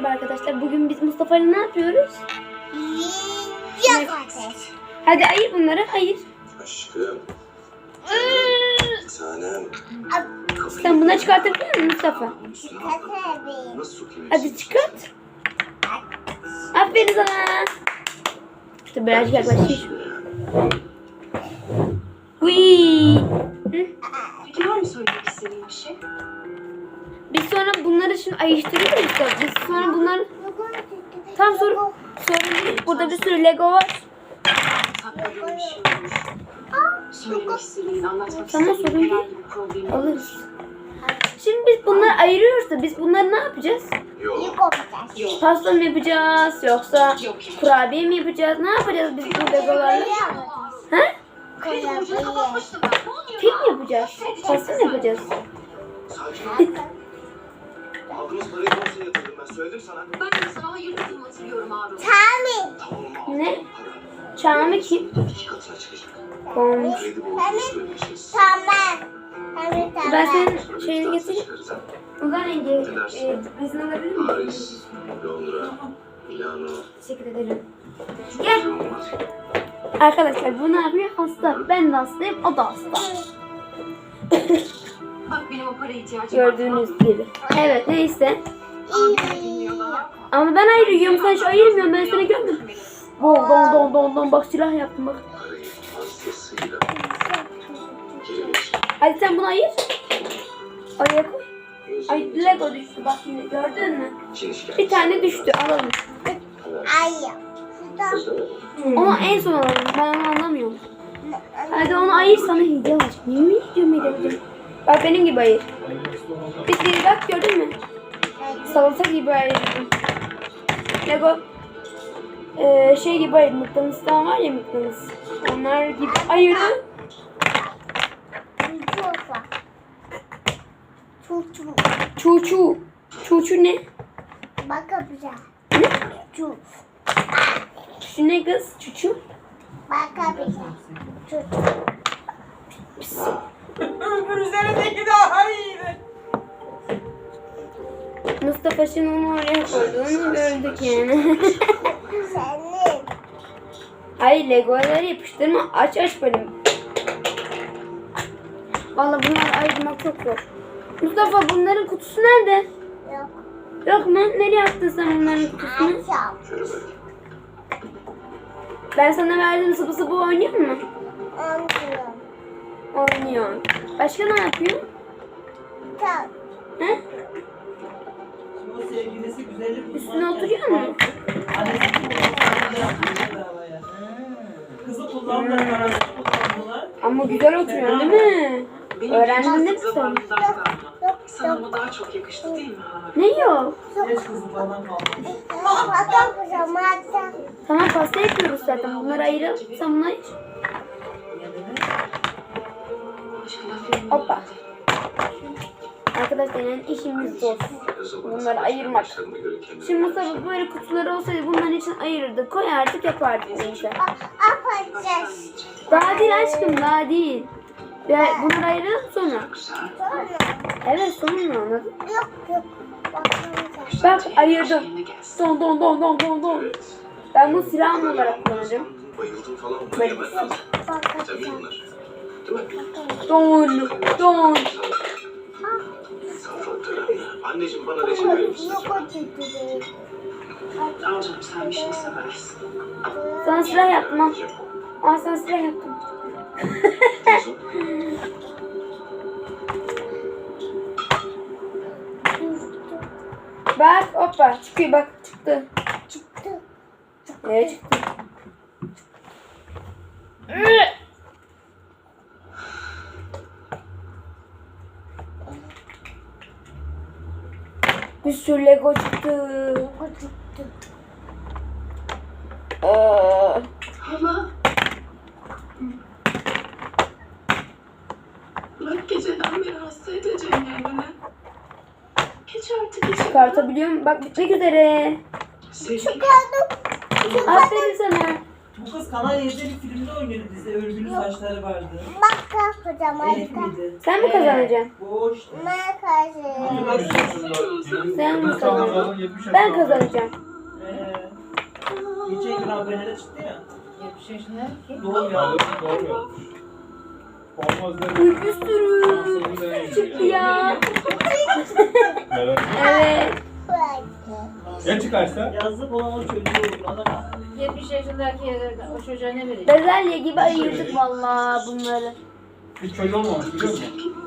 merhaba arkadaşlar. Bugün biz Mustafa ile ne yapıyoruz? Yok ateş. Hadi ayır bunları, ayır. Aşkım. Tanem. Sen bunları çıkartabilir misin Mustafa? Sokayım? Hadi çıkart. Aferin sana. Dur birazcık yaklaşayım. Uy. Hı? Peki var mı söylemek istediğin bir şey? Biz sonra bunları şimdi ayıştırıyoruz da. Biz sonra bunları... Tam sorun, sorun değil. Burada bir sürü Lego var. Tamam, sorun değil. Alırız. Şimdi biz bunları ayırıyoruz da biz bunları ne yapacağız? Yok. Pasta mı yapacağız yoksa Yok. yok. kurabiye mi yapacağız? Ne yapacağız biz bu Legolarla? He? Kek mi yapacağız? Pasta mı yapacağız? Aldığımız parayı borsaya yatırdım ben. Söyledim sana. Ben de sana hayır dedim hatırlıyorum. Tami. Tamam? Ne? Para. Kim? İki katına çıkacak. Komşu. Kredi borcunu söylemişiz. Tamam. Tami tamam. Ben senin Sonra şeyini bir getireyim. çıkarız ha. Ulan e, izin alabilir miyim? Paris, Londra, Milano. Teşekkür ederim. Gel. Olmaz. Arkadaşlar bu ne yapıyor? Hasta. Ben de hastayım, o da hasta. Bak benim o paraya ihtiyacım var. Gördüğünüz gibi. Evet neyse. Ama ben ayırıyorum. Sen şu ayırmıyorsun. Ben seni görmedim. Don don don don don. Bak silah yaptım bak. Hadi sen bunu ayır. Oraya koy. Ay Lego düştü bak yine gördün mü? Bir tane düştü alalım. Ay. Ama en son alalım. Ben onu anlamıyorum. Hadi onu ayır sana hediye alacağım. Niye mi hediye alacağım? Bak benim gibi ayır. Bir bir bak gördün mü? Salata gibi ayırdım. Lego ee, şey gibi ayır. Mıknatıstan var ya mıknatıs. Onlar gibi ayırdım. Çuçu. Çuçu. Çuçu ne? Bakabilir. Çuçu. Şu ne kız? Çuçu. Bakabilir. Çuçu. Üzerindeki daha iyiydi. Mustafa şimdi onu oraya koyduğunu gördük yani. Senin. Hayır legoları yapıştırma aç aç benim. Valla bunları ayırmak çok zor. Mustafa bunların kutusu nerede? Yok. Yok mu? Nereye attın sen bunların kutusunu? Ben sana verdiğim sıvı sıvı oynuyor mu? Anlıyorum. Oynuyor. Başka ne yapıyor? Tamam. He? O sevgilisi güzellik Üstüne oturuyor mu? Kızı kullandılar, parası kullandılar. Ama güzel oturuyor değil mi? Benim Öğrendin değil mi sen? Sana bu daha çok yakıştı değil mi? Ne yok? Geç kızı falan kaldı. Bakabilirim. Hatta. Tamam pasta yapıyoruz zaten. Bunları ayıralım. Sen bunu ayır. Hoppa. Arkadaşlar yani işimiz zor. Bunları ayırmak. Şimdi Mustafa böyle kutuları olsaydı bunların için ayırırdık. Koyardık yapardık neyse. Yapacağız. Daha değil aşkım daha değil. Ya, bunları ayıralım sonra. Sonra. Evet sonra anladın. Yok yok. Bak ayırdım. Don don don don don don. Ben bunu silahım olarak kullanacağım. Bayıldım falan. Böyle. yemem lazım. Değil mi? Don don. Anneciğim bana reçel verir misin? Al canım sen bir şey seversin. Al. Al sana silah yaptım. Teyze, Bak hoppa çıkıyor bak çıktı. Çıktı. Evet çıktı. Bir sürü Lego çıktı. O çıktı. Aa, Hala. Bırak geceden beri hasta edeceğim kendini. Geç artık geç. çıkartabiliyor muyum? Bak bitmek üzere. Sevgilim. Çıkardım. Aferin sana. Bu kız Kanal 7'de bir filmde oynuyordu dizide. Örgülü saçları vardı. Bak hocam Elif miydi? Sen mi kazanacaksın? Boş. Ne karşı? Sen mi kazanacaksın? Ben kazanacağım. Ee, geçen gün haberlere çıktı ya. 70 yaşında ki. Doğum ya. Olmaz dedim. Uy bir sürü çıktı ya. Evet. Ya çıkarsa? Yazık olan o çocuğu. Adam 70 yaşındaki o çocuğa ne verecek? Bezelye gibi ayırdık vallahi bunları. Hiç çocuğu olmamış biliyor musun?